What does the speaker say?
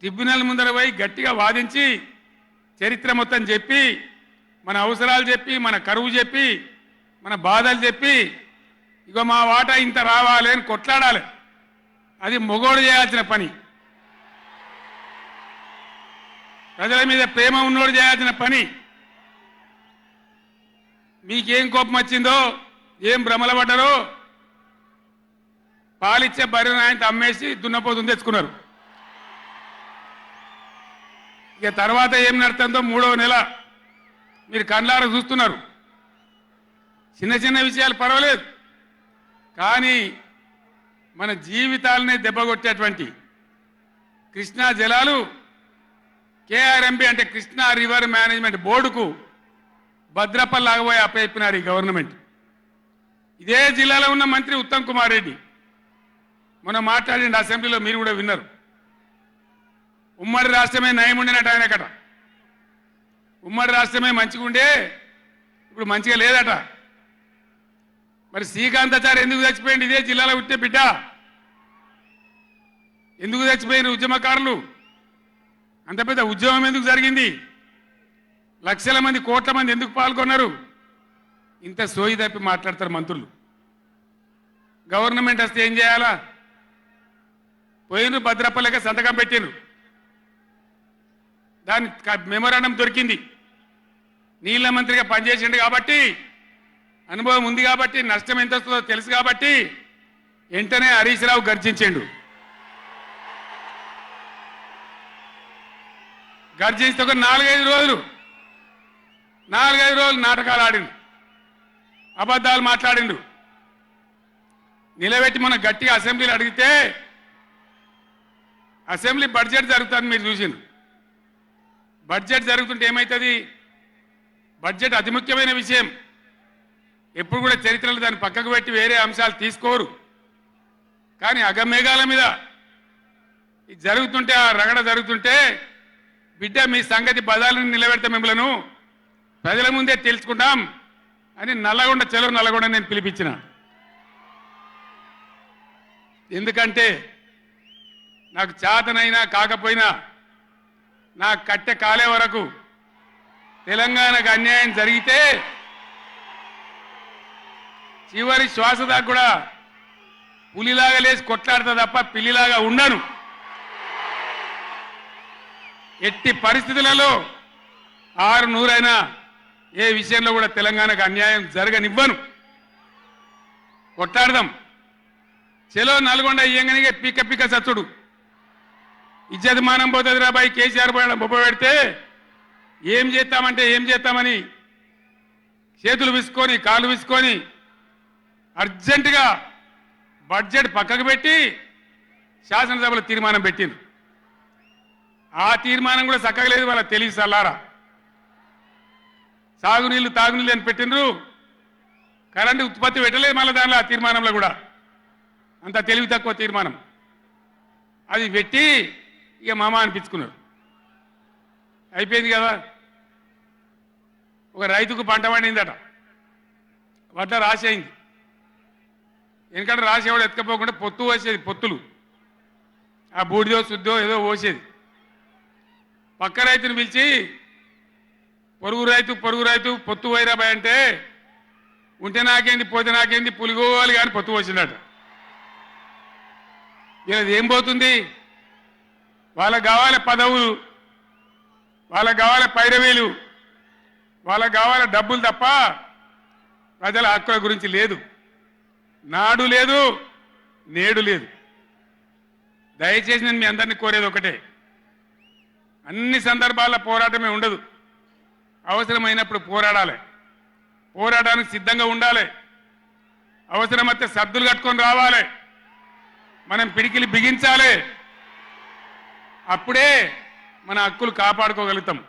Tribunal ముందర పోయి గట్టిగా వాదించి చరిత్ర మొత్తం చెప్పి మన అవసరాలు చెప్పి మన కరువు చెప్పి మన బాధలు చెప్పి ఇగో మా వాటా ఇంత రావాలి అని కొట్లాడాలి. అది మొగోడు చేయాల్సిన పని. ప్రజల మీద ప్రేమ ఉన్నోడు చేయాల్సిన పని. మీకేం కోపం వచ్చిందో ఏం భ్రమల పడ్డారో పాలిచ్చే బర్రెను ఆయన అమ్మేసి దున్నపోతుంది తెచ్చుకున్నారు. ఇక తర్వాత ఏం నడుతుందో మూడవ నెల మీరు కండ్లార చూస్తున్నారు. చిన్న చిన్న విషయాలు పర్వాలేదు. కానీ మన జీవితాలనే దెబ్బగొట్టేటువంటి కృష్ణా జలాలు కేఆర్ఎంబి అంటే కృష్ణా రివర్ మేనేజ్మెంట్ బోర్డుకు భద్రపల్లాగబోయి అప్పయిపోయినారు ఈ గవర్నమెంట్. ఇదే జిల్లాలో ఉన్న మంత్రి ఉత్తమ్ కుమార్ రెడ్డి. మొన్న మాట్లాడండి అసెంబ్లీలో మీరు కూడా విన్నారు. ఉమ్మడి రాష్ట్రమే నయం ఉండినట్టు ఆయనకట ఉమ్మడి రాష్ట్రమే మంచిగా ఉండే ఇప్పుడు మంచిగా లేదట. మరి శ్రీకాంతాచారి ఎందుకు చచ్చిపోయింది ఇదే జిల్లాలో పుట్టే బిడ్డ. ఎందుకు చచ్చిపోయిన ఉద్యమకారులు? అంత పెద్ద ఉద్యమం ఎందుకు జరిగింది? లక్షల మంది కోట్ల మంది ఎందుకు పాల్గొన్నారు? ఇంత సోయి తప్పి మాట్లాడతారు మంత్రులు. గవర్నమెంట్ వస్తే ఏం చేయాలా? పోయినరు భద్రపల్లెక సంతకం పెట్టిండ్రు దాని మెమోరాండం దొరికింది. నీళ్ళ మంత్రిగా పనిచేసిండు కాబట్టి అనుభవం ఉంది కాబట్టి నష్టం ఎంత వస్తుందో తెలుసు కాబట్టి వెంటనే హరీష్ రావు గర్జించిండు. గర్జిస్తే ఒక నాలుగైదు రోజులు నాలుగైదు రోజులు నాటకాలు ఆడిండు. అబద్ధాలు మాట్లాడిండు. నిలబెట్టి మన గట్టిగా అసెంబ్లీలు అడిగితే అసెంబ్లీ బడ్జెట్ జరుగుతుంది మీరు చూసిండ్రు. బడ్జెట్ జరుగుతుంటే ఏమవుతుంది బడ్జెట్ అతి ముఖ్యమైన విషయం. ఎప్పుడు కూడా చరిత్రలో దాన్ని పక్కకు పెట్టి వేరే అంశాలు తీసుకోరు. కానీ అగమేఘాల మీద ఇది జరుగుతుంటే ఆ రగడ జరుగుతుంటే బిడ్డ మీ సంగతి బదాలను నిలబెడతా మిమ్మలను ప్రజల ముందే తెలుసుకుంటాం అని నల్లగొండ చెలో నల్లగొండ నేను పిలిపించిన. ఎందుకంటే నాకు చేతనైనా కాకపోయినా నా కట్టె కాలే వరకు తెలంగాణకు అన్యాయం జరిగితే చివరి శ్వాస దాకా కూడా పులిలాగా లేచి కొట్లాడతా తప్ప పిల్లిలాగా ఉండను. ఎట్టి పరిస్థితులలో ఆరు నూరైనా ఏ విషయంలో కూడా తెలంగాణకు అన్యాయం జరగనివ్వను. కొట్లాడదాం. చెలో నల్గొండ ఇయ్యంగానే పిక్క పిక్క సచ్చుడు. ఇజ్జత్ మానం పోతుంది రాబాయి కేసీఆర్ పోయడం బొబ్బ పెడితే ఏం చేస్తామంటే ఏం చేస్తామని చేతులు విసుకొని కాళ్ళు విసుకొని అర్జెంటుగా బడ్జెట్ పక్కకు పెట్టి శాసనసభలో తీర్మానం పెట్టింది ఆ తీర్మానం కూడా చక్కగా లేదు వాళ్ళ తెలివి సల్లారా. సాగునీళ్ళు తాగునీళ్ళు అని పెట్టిండ్రు. కరెంటు ఉత్పత్తి పెట్టలేదు మళ్ళీ దానిలో ఆ తీర్మానంలో కూడా. అంత తెలివి తక్కువ తీర్మానం. అది పెట్టి ఇక మామ అనిపించుకున్నాడు. అయిపోయింది కదా? ఒక రైతుకు పంట పండిందట. వడ్ల రాసేయింది ఎందుకంటే రాసేవాడు ఎత్తుకపోకుండా పొత్తు పోసేది పొత్తులు. ఆ బూడిదో శుద్ధో ఏదో పోసేది. పక్క రైతుని పిలిచి పొరుగు రైతు పొరుగు రైతు పొత్తు వైరాబాయ్ అంటే ఉంటే నాకేంది పోతే నాకేంది పులిగోవాలి కానీ పొత్తు పోసిందట. వీళ్ళది ఏం పోతుంది? వాళ్ళకు కావాలి పదవులు వాళ్ళకు కావాలి పైరవీలు వాళ్ళకు కావాలి డబ్బులు తప్ప ప్రజల హక్కుల గురించి లేదు. నాడు లేదు నేడు లేదు. దయచేసి నేను మీ అందరినీ కోరేది ఒకటే. అన్ని సందర్భాల్లో పోరాటమే ఉండదు. అవసరమైనప్పుడు పోరాడాలి. పోరాటానికి సిద్ధంగా ఉండాలి. అవసరమైతే సర్దులు కట్టుకొని రావాలి. మనం పిడికిలి బిగించాలి. అప్పుడే మన హక్కులు కాపాడుకోగలుగుతాం.